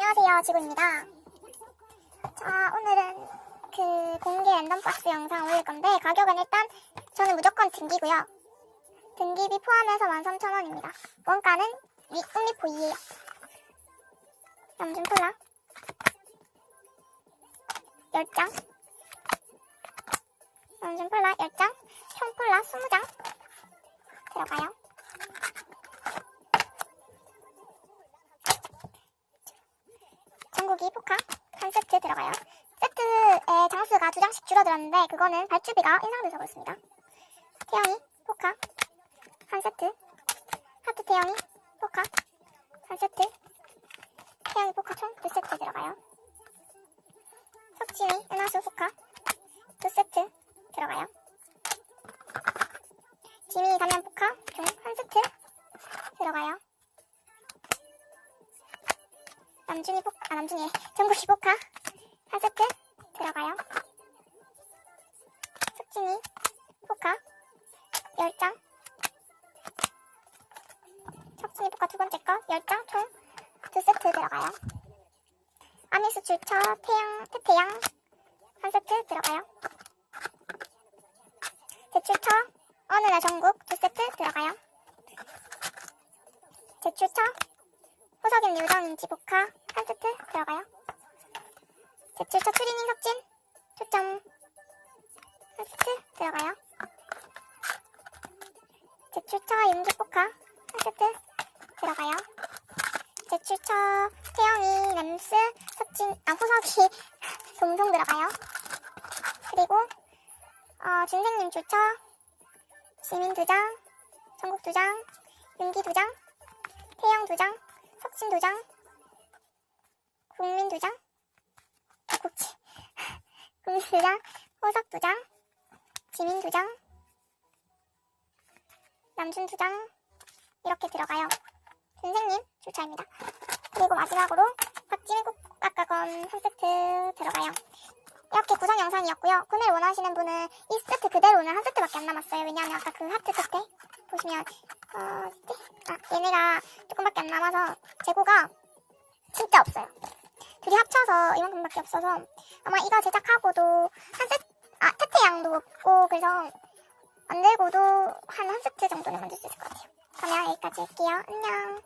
안녕하세요, 지구입니다. 자, 오늘은 그 공개 랜덤박스 영상 올릴 건데, 가격은 일단 저는 무조건 등기고요. 등기비 포함해서 13,000원입니다. 원가는 위, 음리포이에요. 남준 콜라 10장 남준 콜라 10장 총 콜라 20장 들어가요. 전국이 포카 한 세트 들어가요. 세트의 장수가 두 장씩 줄어들었는데 그거는 발주비가 인상돼서 그렇습니다. 태영이 포카 한 세트 하트 태영이 포카 한 세트 태영이 포카 총 두 세트 들어가요. 석진이 은하수 포카 두 세트 들어가요. 지민이 단면 포카 총 한 세트 들어가요. 남준이 포카, 아, 남준이, 정국이 포카 한 세트 들어가요. 숙진이 포카 10장. 석진이 포카 두 번째 거 10장 총 두 세트 들어가요. 아미스 줄처 태양, 태태양 한 세트 들어가요. 제출처 어느 날 전국 두 세트 들어가요. 제출처 호석임 유정인지 복화 한 세트 들어가요. 제출처 트리닝 석진. 초점. 한 세트 들어가요. 제출처 윤기 복화. 한 세트 들어가요. 제출처 태영이 램스 석진 아 호석이 동성 들어가요. 그리고 어, 준생님 주처. 지민 두 장, 전국 두 장, 윤기 두 장, 태영 두 장, 석진 두 장, 국민 두 장, 아, 국지, 국민 두 장, 호석 두 장, 지민 두 장, 남준 두 장, 이렇게 들어가요. 선생님 주차입니다. 그리고 마지막으로 박지민 꽃깎아건 한 세트 들어가요. 이렇게 구성 영상이었고요. 구매를 원하시는 분은 이 세트 그대로는 한 세트밖에 안 남았어요. 왜냐하면 아까 그 하트 끝에 보시면 어, 아, 얘네가 조금밖에 안 남아서 재고가 진짜 없어요. 둘이 합쳐서 이만큼밖에 없어서 아마 이거 제작하고도 한 세트 아 태태양도 없고 그래서 만들고도 한 한 세트 정도는 만들 수 있을 것 같아요. 그러면 여기까지 할게요. 안녕.